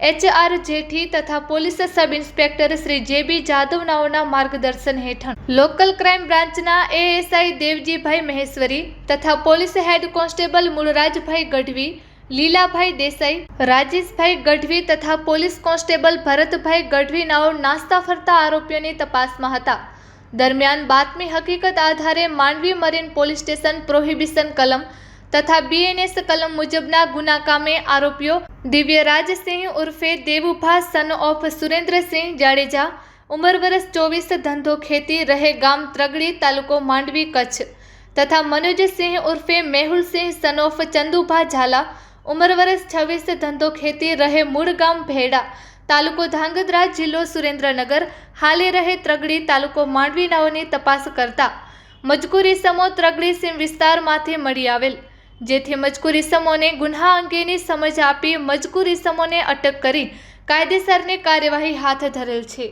H R Jethi તથા police sub inspector Shri જે બી જાદવનાઓના માર્ગદર્શન હેઠળ લોકલ ક્રાઇમ બ્રાન્ચના એએસઆઈ દેવજીભાઈ મહેશ્વરી તથા police head constable Mulrajbhai Gadhvi, Lilabhai Desai, Rajeshbhai Gadhvi તથા પોલીસ કોન્સ્ટેબલ ભરતભાઈ ગઢવીનાઓ નાસ્તા ફરતા આરોપીઓની તપાસમાં હતા. દરમિયાન બાતમી હકીકત આધારે Mandvi marine police station prohibition કલમ તથા બીએનએસ કલમ મુજબના ગુના કામે આરોપીઓ દિવ્યરાજસિંહ ઉર્ફે દેવુભા સન ઓફ સુરેન્દ્રસિંહ જાડેજા, ઉંમર વર્ષ ચોવીસ, ધંધો ખેતી, રહે ગામ ત્રગડી તાલુકો માંડવી, કચ્છ. તથા મનોજસિંહ ઉર્ફે મેહુલસિંહ સન ઓફ ચંદુભા ઝાલા, ઉંમર વર્ષ છવ્વીસ, ધંધો ખેતી, રહે મૂળ ગામ ભેડા, તાલુકો ધાંગધ્રા જિલ્લો સુરેન્દ્રનગર, હાલે રહે ત્રગડી તાલુકો માંડવી નાઓની તપાસ કરતા. મજકૂરી સમો ત્રગડી સીમ વિસ્તારમાંથી મળી આવેલ. જેથી મજકૂર સમોને ગુન્હા અંગેની સમજ આપી મજકૂર સમોને અટક કરી કાયદેસરની કાર્યવાહી હાથ ધરેલ છે.